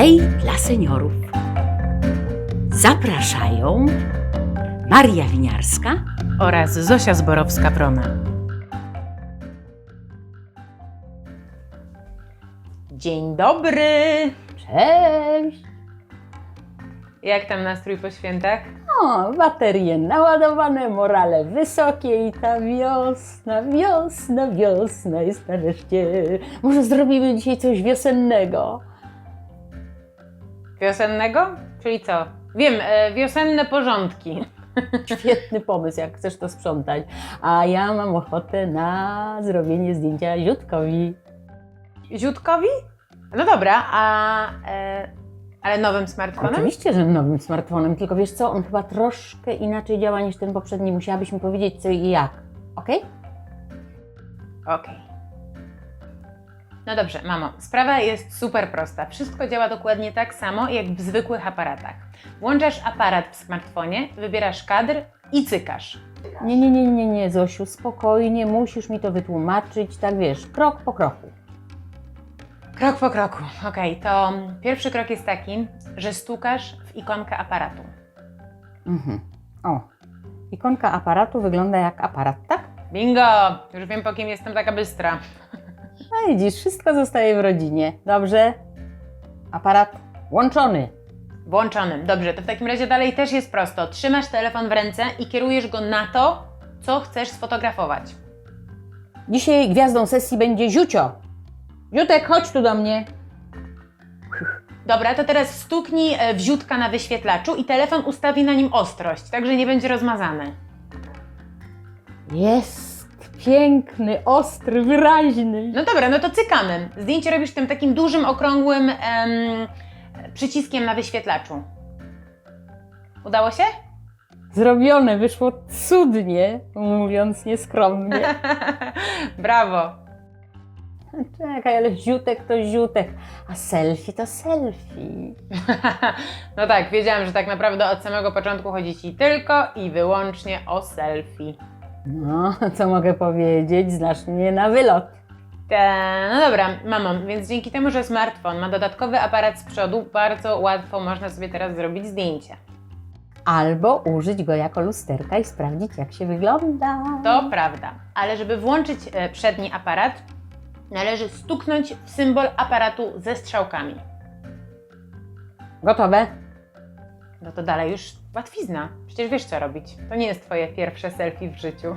Play dla seniorów. Zapraszają Maria Winiarska oraz Zosia Zborowska-Wrona. Dzień dobry! Cześć! Jak tam nastrój po świętach? O, baterie naładowane, morale wysokie i ta wiosna, wiosna, wiosna jest nareszcie. Może zrobimy dzisiaj coś wiosennego? Wiosennego? Czyli co? Wiem, e, wiosenne porządki. Świetny pomysł, jak chcesz to sprzątać. A ja mam ochotę na zrobienie zdjęcia Ziutkowi. Ziutkowi? No dobra, a... E, ale nowym smartfonem? Oczywiście, że nowym smartfonem, tylko wiesz co, on chyba troszkę inaczej działa niż ten poprzedni. Musiałabyś mi powiedzieć co i jak, okej? Okej. No dobrze, mamo, sprawa jest super prosta. Wszystko działa dokładnie tak samo jak w zwykłych aparatach. Włączasz aparat w smartfonie, wybierasz kadr i cykasz. Nie, nie, nie, nie, nie, Zosiu, spokojnie, musisz mi to wytłumaczyć, tak wiesz, krok po kroku. Krok po kroku. Okej, to pierwszy krok jest taki, że stukasz w ikonkę aparatu. Mhm. O, ikonka aparatu wygląda jak aparat, tak? Bingo! Już wiem po kim jestem taka bystra. No widzisz, wszystko zostaje w rodzinie. Dobrze? Aparat łączony. Włączony. Dobrze, to w takim razie dalej też jest prosto. Trzymasz telefon w ręce i kierujesz go na to, co chcesz sfotografować. Dzisiaj gwiazdą sesji będzie Ziucio. Ziutek, chodź tu do mnie. Dobra, to teraz stuknij e, wziutka na wyświetlaczu i telefon ustawi na nim ostrość, tak że nie będzie rozmazany. Jest piękny, ostry, wyraźny. No dobra, no to cykamy. Zdjęcie robisz tym takim dużym, okrągłym em, przyciskiem na wyświetlaczu. Udało się? Zrobione, wyszło cudnie, mówiąc nieskromnie. Brawo. Czekaj, ale ziutek to ziutek, a selfie to selfie. no tak, wiedziałam, że tak naprawdę od samego początku chodzi Ci tylko i wyłącznie o selfie. No, co mogę powiedzieć? Znasz mnie na wylot. Te, no dobra, mamo, więc dzięki temu, że smartfon ma dodatkowy aparat z przodu, bardzo łatwo można sobie teraz zrobić zdjęcie. Albo użyć go jako lusterka i sprawdzić, jak się wygląda. To prawda, ale żeby włączyć e, przedni aparat, należy stuknąć w symbol aparatu ze strzałkami. Gotowe? No to dalej już łatwizna. Przecież wiesz co robić. To nie jest Twoje pierwsze selfie w życiu.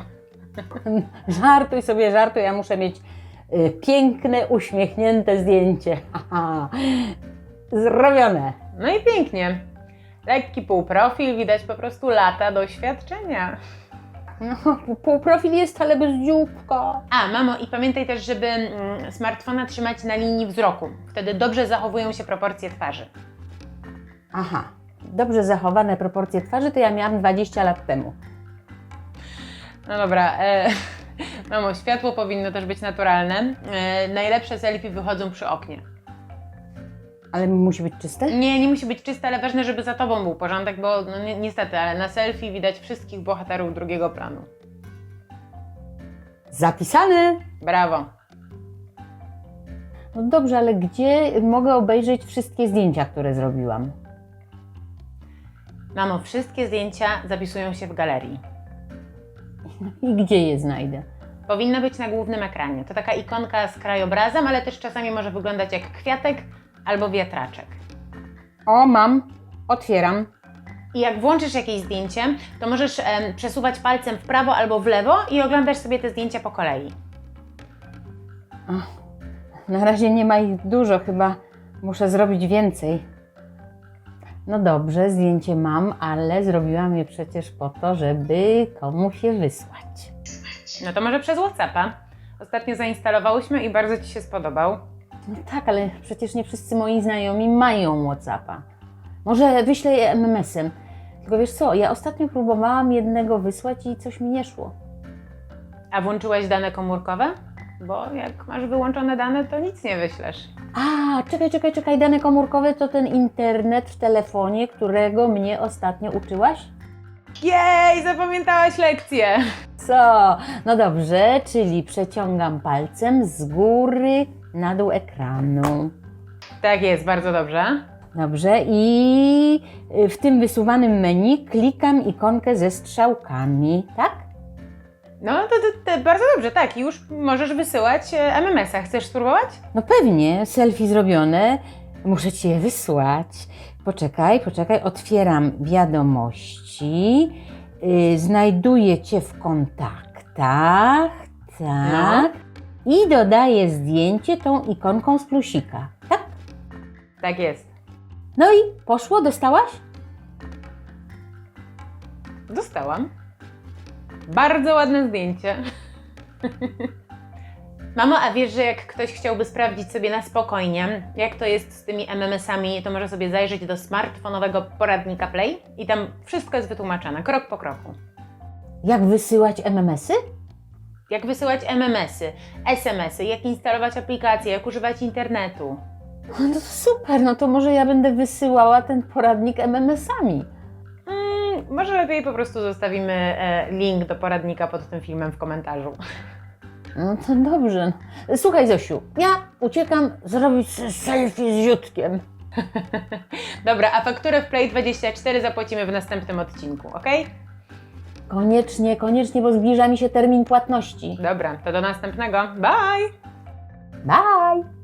Żartuj sobie, żartuj, ja muszę mieć y, piękne, uśmiechnięte zdjęcie. Zrobione. No i pięknie. Lekki półprofil, widać po prostu lata doświadczenia. No, półprofil jest, ale bez dzióbka. A, mamo, i pamiętaj też, żeby mm, smartfona trzymać na linii wzroku. Wtedy dobrze zachowują się proporcje twarzy. Aha, dobrze zachowane proporcje twarzy to ja miałam 20 lat temu. No dobra, e, mamo, światło powinno też być naturalne. E, najlepsze selfie wychodzą przy oknie. Ale musi być czyste? Nie, nie musi być czyste, ale ważne, żeby za tobą był porządek, bo no, ni niestety, ale na selfie widać wszystkich bohaterów drugiego planu. Zapisane. Brawo. No dobrze, ale gdzie mogę obejrzeć wszystkie zdjęcia, które zrobiłam? Mamo, wszystkie zdjęcia zapisują się w galerii. I gdzie je znajdę? Powinna być na głównym ekranie. To taka ikonka z krajobrazem, ale też czasami może wyglądać jak kwiatek albo wiatraczek. O, mam. Otwieram. I jak włączysz jakieś zdjęcie, to możesz em, przesuwać palcem w prawo albo w lewo i oglądasz sobie te zdjęcia po kolei. Na razie nie ma ich dużo, chyba muszę zrobić więcej. No dobrze, zdjęcie mam, ale zrobiłam je przecież po to, żeby komuś je wysłać. No to może przez WhatsAppa. Ostatnio zainstalowałyśmy i bardzo Ci się spodobał. No tak, ale przecież nie wszyscy moi znajomi mają WhatsAppa. Może wyślę je MMS-em. Tylko wiesz co, ja ostatnio próbowałam jednego wysłać i coś mi nie szło. A włączyłeś dane komórkowe? Bo jak masz wyłączone dane, to nic nie wyślesz. A, czekaj, czekaj, czekaj, dane komórkowe to ten internet w telefonie, którego mnie ostatnio uczyłaś? Jej, zapamiętałaś lekcję! Co? No dobrze, czyli przeciągam palcem z góry na dół ekranu. Tak jest, bardzo dobrze. Dobrze, i w tym wysuwanym menu klikam ikonkę ze strzałkami, tak? No to, to, to bardzo dobrze, tak. Już możesz wysyłać e, MMS-a. Chcesz spróbować? No pewnie, selfie zrobione. Muszę ci je wysłać. Poczekaj, poczekaj. Otwieram wiadomości. Yy, znajduję cię w kontaktach. Tak. I dodaję zdjęcie tą ikonką z plusika. Tak? Tak jest. No i poszło, dostałaś? Dostałam. Bardzo ładne zdjęcie. Mamo, a wiesz, że jak ktoś chciałby sprawdzić sobie na spokojnie, jak to jest z tymi MMS-ami, to może sobie zajrzeć do smartfonowego poradnika Play i tam wszystko jest wytłumaczone, krok po kroku. Jak wysyłać MMS-y? Jak wysyłać MMS-y, SMS-y, jak instalować aplikacje, jak używać internetu. No to super, no to może ja będę wysyłała ten poradnik MMS-ami. Może lepiej po prostu zostawimy e, link do poradnika pod tym filmem w komentarzu. No to dobrze. Słuchaj Zosiu, ja uciekam zrobić selfie z Ziutkiem. Dobra, a fakturę w Play24 zapłacimy w następnym odcinku, ok? Koniecznie, koniecznie, bo zbliża mi się termin płatności. Dobra, to do następnego. Bye! Bye!